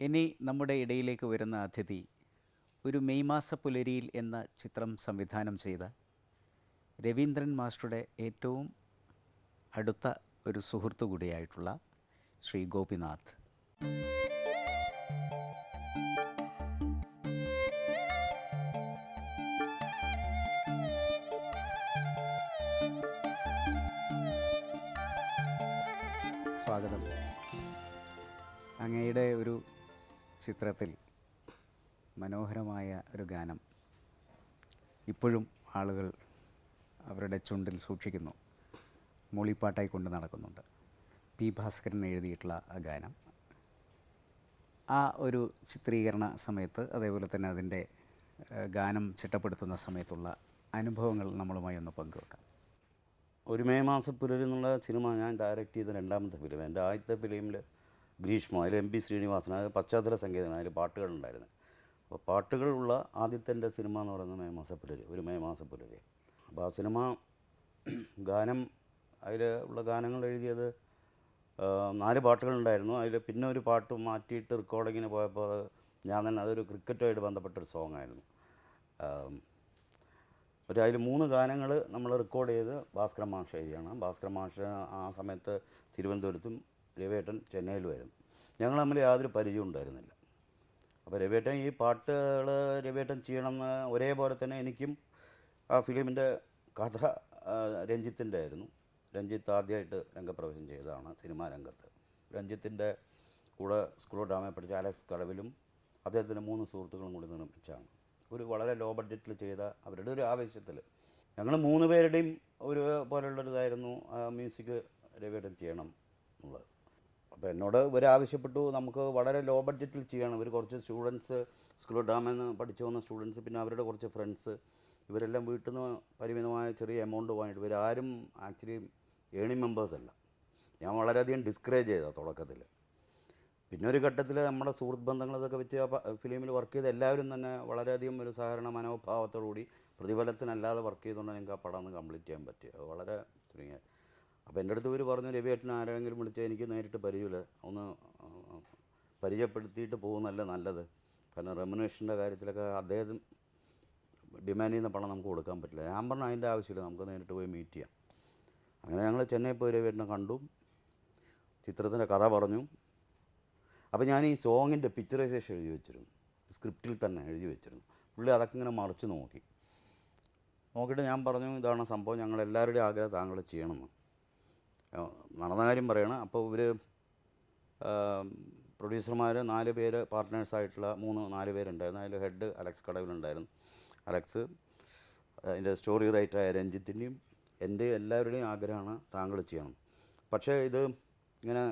ഇനി നമ്മുടെ ഇടയിലേക്ക് വരുന്ന അതിഥി ഒരു മെയ് മാസ പുലരിയിൽ എന്ന ചിത്രം സംവിധാനം ചെയ്ത രവീന്ദ്രൻ മാസ്റ്ററുടെ ഏറ്റവും അടുത്ത ഒരു സുഹൃത്തു കൂടിയായിട്ടുള്ള ശ്രീ ഗോപിനാഥ്. സ്വാഗതം. അങ്ങയുടെ ഒരു ചിത്രത്തിൽ മനോഹരമായ ഒരു ഗാനം ഇപ്പോഴും ആളുകൾ അവരുടെ ചുണ്ടിൽ സൂക്ഷിക്കുന്നു. മൂളിപ്പാട്ടായി കൊണ്ട് നടക്കുന്നുണ്ട്. പി ഭാസ്കരൻ എഴുതിയിട്ടുള്ള ആ ഗാനം. ആ ഒരു ചിത്രീകരണ സമയത്ത് അതേപോലെ തന്നെ അതിന്റെ ഗാനം ചിട്ടപ്പെടുത്തുന്ന സമയത്തുള്ള അനുഭവങ്ങൾ നമ്മളുമായി ഒന്ന് പങ്കുവെക്കാം. ഒരു മേ മാസപ്പുലരി എന്നുള്ള സിനിമ ഞാൻ ഡയറക്റ്റ് ചെയ്ത രണ്ടാമത്തെ ഫിലിം. എന്റെ ആദ്യത്തെ ഫിലിമിൽ ഗ്രീഷ്മ അതിൽ എം പി ശ്രീനിവാസൻ അത് പശ്ചാത്തല സംഗീതം അതിൽ പാട്ടുകളുണ്ടായിരുന്നു. അപ്പോൾ പാട്ടുകളുള്ള ആദ്യത്തെ എന്റെ സിനിമ എന്ന് പറയുന്നത് മെയ് മാസപ്പുലരി ഒരു മെയ് മാസപ്പുലരി. അപ്പോൾ ആ സിനിമ ഗാനം അതിൽ ഉള്ള ഗാനങ്ങൾ എഴുതിയത് നാല് പാട്ടുകളുണ്ടായിരുന്നു. അതിൽ പിന്നെ ഒരു പാട്ട് മാറ്റിയിട്ട് റെക്കോർഡിങ്ങിന് പോയപ്പോൾ ഞാൻ തന്നെ അതൊരു ക്രിക്കറ്റുമായിട്ട് ബന്ധപ്പെട്ടൊരു സോങ് ആയിരുന്നു ഒരു അതിൽ മൂന്ന് ഗാനങ്ങൾ നമ്മൾ റെക്കോർഡ് ചെയ്ത് ഭാസ്കര മാഷ എഴുതിയാണ്. ഭാസ്കര മാഷ ആ സമയത്ത് തിരുവനന്തപുരത്തും രവിയേട്ടൻ വരും. ഞങ്ങൾ തമ്മിൽ യാതൊരു പരിചയം ഉണ്ടായിരുന്നില്ല. അപ്പോൾ രവിയേട്ടൻ ഈ പാട്ടുകൾ രവിയേട്ടൻ ചെയ്യണമെന്ന് ഒരേപോലെ തന്നെ എനിക്കും ആ ഫിലിമിന്റെ കഥ രഞ്ജിത്തിന്റെ ആയിരുന്നു. രഞ്ജിത്ത് ആദ്യമായിട്ട് രംഗപ്രവേശം ചെയ്തതാണ് സിനിമാ രംഗത്ത്. രഞ്ജിത്തിന്റെ കൂടെ സ്കൂൾ ഡ്രാമയെ പഠിച്ച അലക്സ് കടവിലും അദ്ദേഹത്തിന്റെ മൂന്ന് സുഹൃത്തുക്കളും കൂടി നിർമ്മിച്ചാണ് ഒരു വളരെ ലോ ബഡ്ജറ്റിൽ ചെയ്ത അവരുടെ ഒരു ആവേശത്തിൽ ഞങ്ങൾ മൂന്ന് പേരുടെയും ഒരു പോലുള്ളൊരിതായിരുന്നു മ്യൂസിക് രവിയേട്ടൻ ചെയ്യണം എന്നുള്ളത്. അപ്പോൾ എന്നോട് ഇവർ ആവശ്യപ്പെട്ടു നമുക്ക് വളരെ ലോ ബഡ്ജറ്റിൽ ചെയ്യണം. ഇവർ കുറച്ച് സ്റ്റുഡൻസ് സ്കൂൾ ഡാമിൽ നിന്ന് പഠിച്ചു വന്ന സ്റ്റുഡൻസ് പിന്നെ അവരുടെ കുറച്ച് ഫ്രണ്ട്സ് ഇവരെല്ലാം വീട്ടിൽ നിന്ന് പരിമിതമായ ചെറിയ എമൗണ്ട് വാങ്ങിയിട്ട് ഇവരാരും ആക്ച്വലി ഏണിംഗ് മെമ്പേഴ്സ് അല്ല. ഞാൻ വളരെയധികം ഡിസ്കറേജ് ചെയ്ത തുടക്കത്തിൽ പിന്നെ ഒരു ഘട്ടത്തിൽ നമ്മുടെ സുഹൃത്ത് ബന്ധങ്ങളതൊക്കെ വെച്ച് ആ ഫിലിമിൽ വർക്ക് ചെയ്ത എല്ലാവരും തന്നെ വളരെയധികം ഒരു സഹകരണ മനോഭാവത്തോടുകൂടി പ്രതിഫലത്തിനല്ലാതെ വർക്ക് ചെയ്തുകൊണ്ട് ഞങ്ങൾക്ക് ആ പടം ഒന്ന് കംപ്ലീറ്റ് ചെയ്യാൻ പറ്റിയത് വളരെ ചുരുങ്ങിയ അപ്പോൾ എന്റെ അടുത്ത് ഇവർ പറഞ്ഞു രവിയേട്ടൻ ആരെങ്കിലും വിളിച്ചാൽ എനിക്ക് നേരിട്ട് പരിചയമില്ല. ഒന്ന് പരിചയപ്പെടുത്തിയിട്ട് പോകുന്നതല്ല നല്ലത്. കാരണം റെമുനേഷന്റെ കാര്യത്തിലൊക്കെ അദ്ദേഹം ഡിമാൻഡ് ചെയ്യുന്ന പണം നമുക്ക് കൊടുക്കാൻ പറ്റില്ല. ഞാൻ പറഞ്ഞു അതിന്റെ ആവശ്യമില്ല നമുക്ക് നേരിട്ട് പോയി മീറ്റ് ചെയ്യാം. അങ്ങനെ ഞങ്ങൾ ചെന്നൈ പോയി രവിയേട്ടനെ കണ്ടു. ചിത്രത്തിന്റെ കഥ പറഞ്ഞു. അപ്പോൾ ഞാൻ ഈ സോങ്ങിന്റെ പിക്ചറൈസേഷൻ എഴുതി വെച്ചിരുന്നു. സ്ക്രിപ്റ്റിൽ തന്നെ എഴുതി വെച്ചിരുന്നു. പുള്ളി അതൊക്കെ ഇങ്ങനെ മറിച്ച് നോക്കി. നോക്കിയിട്ട് ഞാൻ പറഞ്ഞു ഇതാണ് സംഭവം. ഞങ്ങൾ എല്ലാവരുടെയും ആഗ്രഹം താങ്കൾ ചെയ്യണമെന്ന്. നടന്ന കാര്യം പറയണം. അപ്പോൾ ഇവർ പ്രൊഡ്യൂസർമാർ നാല് പേര് പാർട്ട്നേഴ്സായിട്ടുള്ള മൂന്ന് നാല് പേരുണ്ടായിരുന്നു. അതിൽ ഹെഡ് അലക്സ് കടവിലുണ്ടായിരുന്നു. അലക്സ് അതിന്റെ സ്റ്റോറി റൈറ്ററായ രഞ്ജിത്തിന്റെയും എന്റെ എല്ലാവരുടെയും ആഗ്രഹമാണ് താങ്കൾ ചെയ്യണം. പക്ഷേ ഇത് ഇങ്ങനെ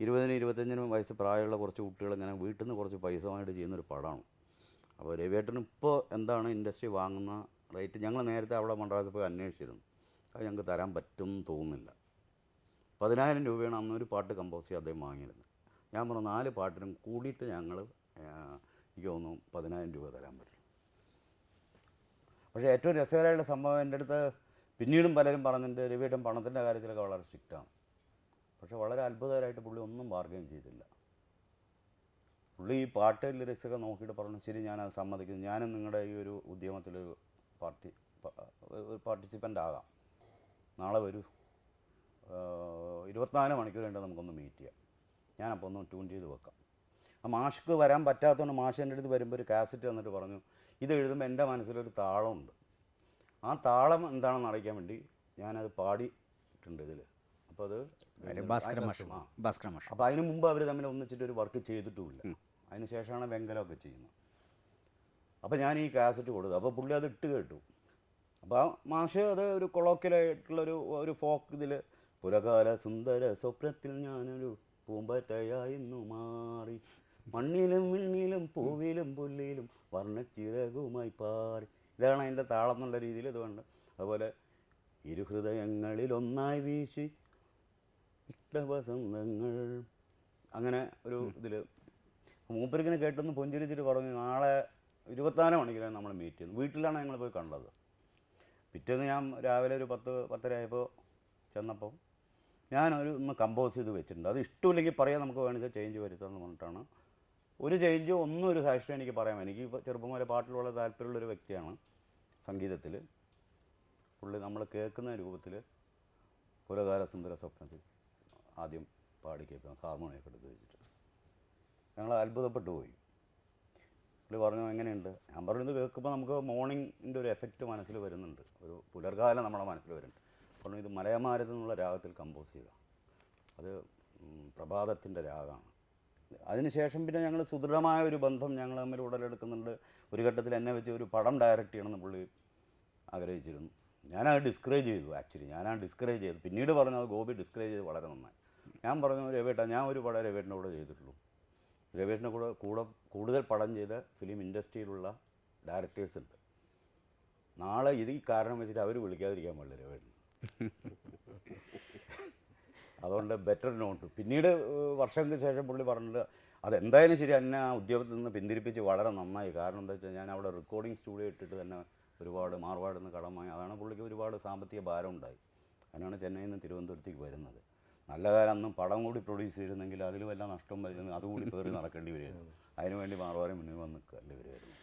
ഇരുപതിനും ഇരുപത്തഞ്ചിനും വയസ്സ് പ്രായമുള്ള കുറച്ച് കുട്ടികൾ ഇങ്ങനെ വീട്ടിൽ നിന്ന് കുറച്ച് പൈസ വാങ്ങിയിട്ട് ചെയ്യുന്നൊരു പടമാണ്. അപ്പോൾ രവിയേട്ടൻ ഇപ്പോൾ എന്താണ് ഇൻഡസ്ട്രി വാങ്ങുന്ന റേറ്റ് ഞങ്ങൾ നേരത്തെ അവിടെ മണ്ഡലത്തിൽ പോയി അന്വേഷിച്ചിരുന്നു. അത് ഞങ്ങൾക്ക് തരാൻ പറ്റും തോന്നുന്നില്ല. പതിനായിരം രൂപയാണ് അന്നൊരു പാട്ട് കമ്പോസ് ചെയ്ത് അദ്ദേഹം വാങ്ങിയിരുന്നത്. ഞാൻ പറഞ്ഞു നാല് പാട്ടിനും കൂടിയിട്ട് ഞങ്ങൾ എനിക്ക് തോന്നുന്നു പതിനായിരം രൂപ തരാൻ പറ്റും. പക്ഷേ ഏറ്റവും രസകരമായിട്ടുള്ള സംഭവം എന്റെ അടുത്ത് പിന്നീടും പലരും പറഞ്ഞിട്ടുണ്ട് രവിയേട്ടൻ പണത്തിന്റെ കാര്യത്തിലൊക്കെ വളരെ സ്ട്രിക്റ്റാണ് പക്ഷേ വളരെ അത്ഭുതകരമായിട്ട് പുള്ളി ഒന്നും ബാർഗെയിൻ ചെയ്തില്ല. പുള്ളി ഈ പാട്ട് ലിറിക്സൊക്കെ നോക്കിയിട്ട് പറഞ്ഞു ശരി ഞാനത് സമ്മതിക്കുന്നു. ഞാനും നിങ്ങളുടെ ഈ ഒരു ഉദ്യമത്തിലൊരു പാർട്ടി ഒരു പാർട്ടിസിപ്പന്റ് ആകാം. നാളെ വരൂ. ഇരുപത്തിനാല് മണിക്കൂർ കഴിഞ്ഞാൽ നമുക്കൊന്ന് മീറ്റ് ചെയ്യാം. ഞാനപ്പോൾ ഒന്ന് ട്യൂൺ ചെയ്ത് വെക്കാം. ആ മാഷ്ക്ക് വരാൻ പറ്റാത്തതുകൊണ്ട് മാഷ് എന്റെ അടുത്ത് വരുമ്പോൾ ഒരു കാസറ്റ് വന്നിട്ട് പറഞ്ഞു ഇത് എഴുതുമ്പോൾ എന്റെ മനസ്സിലൊരു താളമുണ്ട്. ആ താളം എന്താണെന്ന് അറിയിക്കാൻ വേണ്ടി ഞാനത് പാടിയിട്ടുണ്ട് ഇതിൽ അപ്പോൾ അത് അപ്പോൾ അതിന് മുമ്പ് അവർ തമ്മിൽ ഒന്നിച്ചിട്ട് ഒരു വർക്ക് ചെയ്തിട്ടുമില്ല. അതിന് ശേഷമാണ് വെങ്കലമൊക്കെ ചെയ്യുന്നത്. അപ്പോൾ ഞാൻ ഈ കാസറ്റ് കൊടുത്തു. അപ്പോൾ പുള്ളി അത് ഇട്ട് കേട്ടു. അപ്പോൾ ആ മാഷ് അത് ഒരു കൊളോക്കിലായിട്ടുള്ളൊരു ഒരു ഫോക്ക് ഇതിൽ പുരകാല സുന്ദര സ്വപ്നത്തിൽ ഞാനൊരു പൂമ്പറ്റയായിരുന്നു മാറി. മണ്ണിലും വിണ്ണിലും പൂവിലും പുല്ലിലും വർണച്ചിറകുമായി പാറി. ഇതാണ് അതിന്റെ താളം എന്നുള്ള രീതിയിൽ ഇതുകൊണ്ട് അതുപോലെ ഇരുഹൃദയങ്ങളിൽ ഒന്നായി വീശി ഇഷ്ടവസന്തങ്ങൾ അങ്ങനെ ഒരു ഇതിൽ മൂപ്പരിക്കിനെ കേട്ടൊന്ന് പുഞ്ചിരിച്ചിട്ട് പറഞ്ഞു നാളെ ഇരുപത്തിനാല് മണിക്കാണ് നമ്മൾ മീറ്റ് ചെയ്യുന്നത് വീട്ടിലാണ് ഞങ്ങൾ പോയി കണ്ടത്. പിറ്റേന്ന് ഞാൻ രാവിലെ ഒരു പത്ത് പത്തര ആയപ്പോൾ ചെന്നപ്പോൾ ഞാനൊരു ഒന്ന് കമ്പോസ് ചെയ്ത് വെച്ചിട്ടുണ്ട്. അത് ഇഷ്ടമില്ലെങ്കിൽ പറയാൻ നമുക്ക് വേണമെങ്കിൽ ചേഞ്ച് വരുത്താമെന്ന് പറഞ്ഞിട്ടാണ്. ഒരു ചേഞ്ചോ ഒന്നും ഒരു സാക്ഷ്യം എനിക്ക് പറയാം എനിക്ക് ചെറുപ്പം മുതലേ പാട്ടിലുള്ള താല്പര്യമുള്ളൊരു വ്യക്തിയാണ് സംഗീതത്തിൽ പുള്ളി നമ്മൾ കേൾക്കുന്ന രൂപത്തിൽ പുലകാല സുന്ദര സ്വപ്നത്തിൽ ആദ്യം പാടി കേൾക്കാം ഹാർമോണിയൊക്കെ എടുത്ത് വെച്ചിട്ട്. ഞങ്ങൾ അത്ഭുതപ്പെട്ടു പോയി. പുള്ളി പറഞ്ഞു എങ്ങനെയുണ്ട്? ഞാൻ പറഞ്ഞത് കേൾക്കുമ്പോൾ നമുക്ക് മോർണിംഗിന്റെ ഒരു എഫക്റ്റ് മനസ്സിൽ വരുന്നുണ്ട്. ഒരു പുലർകാലം നമ്മുടെ മനസ്സിൽ വരുന്നുണ്ട്. പറഞ്ഞു ഇത് മലയമാരത് എന്നുള്ള രാഗത്തിൽ കമ്പോസ് ചെയ്ത. അത് പ്രഭാതത്തിന്റെ രാഗമാണ്. അതിനുശേഷം പിന്നെ ഞങ്ങൾ സുദൃഢമായ ഒരു ബന്ധം ഞങ്ങൾ തമ്മിൽ ഉടലെടുക്കുന്നുണ്ട്. ഒരു ഘട്ടത്തിൽ എന്നെ വെച്ച് ഒരു പടം ഡയറക്റ്റ് ചെയ്യണമെന്ന് പുള്ളി ആഗ്രഹിച്ചിരുന്നു. ഞാനത് ഡിസ്കറേജ് ചെയ്തു ആക്ച്വലി ഞാനാ ഡിസ്കറേജ് ചെയ്തു. പിന്നീട് പറഞ്ഞു അത് ഗോപി ഡിസ്കറേജ് ചെയ്ത് വളരെ നന്നായി. ഞാൻ പറഞ്ഞു രവേട്ട ഞാൻ ഒരു പടം രവേട്ടന്റെ കൂടെ ചെയ്തിട്ടുള്ളൂ. രവേട്ടിന്റെ കൂടെ കൂടെ കൂടുതൽ പടം ചെയ്ത ഫിലിം ഇൻഡസ്ട്രിയിലുള്ള ഡയറക്ടേഴ്സ് ഉണ്ട്. നാളെ ഇത് ഈ കാരണം വെച്ചിട്ട് അവർ വിളിക്കാതിരിക്കാൻ പാടില്ല രവേട്ടൻ അതുകൊണ്ട് ബെറ്റർ നോട്ട് പിന്നീട് വർഷങ്ങൾക്ക് ശേഷം പുള്ളി പറഞ്ഞിട്ട് അതെന്തായാലും ശരി എന്നെ ആ ഉദ്യോഗത്തിൽ നിന്ന് പിന്തിരിപ്പിച്ച് വളരെ നന്നായി. കാരണം എന്താ വെച്ചാൽ ഞാൻ അവിടെ റെക്കോർഡിംഗ് സ്റ്റുഡിയോ ഇട്ടിട്ട് തന്നെ ഒരുപാട് മാർവാടിൽ നിന്ന് കടം വാങ്ങി അതാണ് പുള്ളിക്ക് ഒരുപാട് സാമ്പത്തിക ഭാരം ഉണ്ടായി. അതിനാണ് ചെന്നൈയിൽ നിന്ന് തിരുവനന്തപുരത്തേക്ക് വരുന്നത്. നല്ല കാലം അന്നും പടം കൂടി പ്രൊഡ്യൂസ് ചെയ്തിരുന്നെങ്കിൽ അതിൽ വല്ല നഷ്ടം വരുന്നത് അതുകൂടി പേറി നടക്കേണ്ടി വരുമായിരുന്നു അതിനുവേണ്ടി മാർവാറി മുന്നിൽ വന്ന് നിൽക്കേണ്ടി വരുമായിരുന്നു